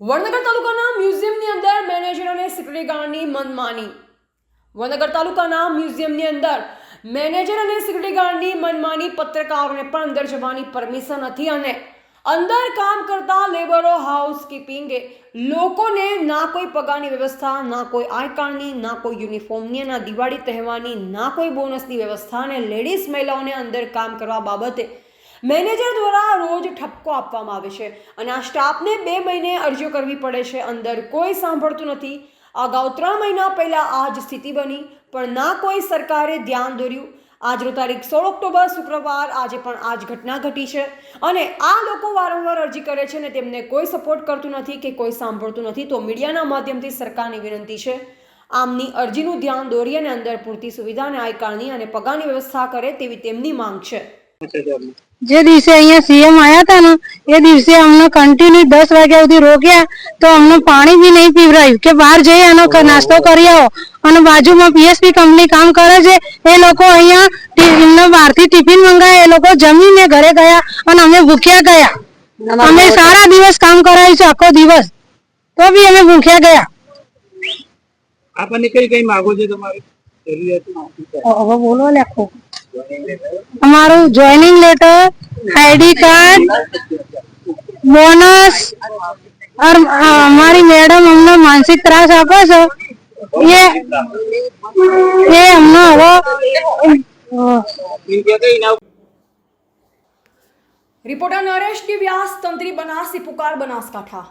વડનગર તાલુકાના મ્યુઝિયમની અંદર મેનેજર અને સિક્યુરિટી ગાર્ડની મનમાની. વડનગર તાલુકાના મ્યુઝિયમની અંદર મેનેજર અને સિક્યુરિટી ગાર્ડની મનમાની પત્રકારોને પણ અંદર જવાની પરમિશન હતી અને અંદર કામ કરતા લેબરો હાઉસકીપિંગે લોકોને ના કોઈ પગારની વ્યવસ્થા, ના કોઈ આઈ કાર્ડની ના કોઈ યુનિફોર્મની ના દિવાળી તહેવારની, ના કોઈ બોનસની વ્યવસ્થા અને લેડીઝ મહિલાઓને અંદર કામ કરવા બાબતે મેનેજર દ્વારા રોજ ઠપકો આપવામાં આવે છે. અને આ સ્ટાફને બે મહિને અરજીઓ કરવી પડે છે. અંદર કોઈ સાંભળતું નથી. અગાઉ ત્રણ મહિના પહેલાં આ જ સ્થિતિ બની, પણ ના કોઈ સરકારે ધ્યાન દોર્યું. આજનો તારીખ સોળ ઓક્ટોબર શુક્રવાર આજે પણ આ જ ઘટના ઘટી છે. અને આ લોકો વારંવાર અરજી કરે છે અને તેમને કોઈ સપોર્ટ કરતું નથી કે કોઈ સાંભળતું નથી તો મીડિયાના માધ્યમથી સરકારની વિનંતી છે. આમની અરજીનું ધ્યાન દોરી અને અંદર પૂરતી સુવિધા અને આયકાળની અને પગારની વ્યવસ્થા કરે તેવી તેમની માંગ છે. જે દિવસે અહીંયા સીએમ આવ્યા હતા ને એ દિવસે અમને કન્ટિન્યુ દસ વાગ્યા સુધી રોક્યા તો અમને પાણી બી નહીં પીવરાયું કે બહાર જઈ એનો નાસ્તો કરી આવો. અને બાજુમાં પીએસપી કંપની કામ કરે છે એ લોકો અહીંયા બહારથી ટિફિન મંગાય એ લોકો જમીને ઘરે ગયા અને અમે ભૂખ્યા ગયા. અમે સારા દિવસ કામ કરાયું છે આખો દિવસ. તો બી અમે ભૂખ્યા ગયા. આપણને કઈ કઈ માંગો છે તમારી? હવે બોલો લખો અમારું joining letter ID card bonus અમારી મેડમ અમને માનસિક ત્રાસ આપે છે. એ એ અમને હવે રિપોર્ટર નરેશ ટી વ્યાસ તંત્રી બનાસી પુકાર બનાસકાંઠા.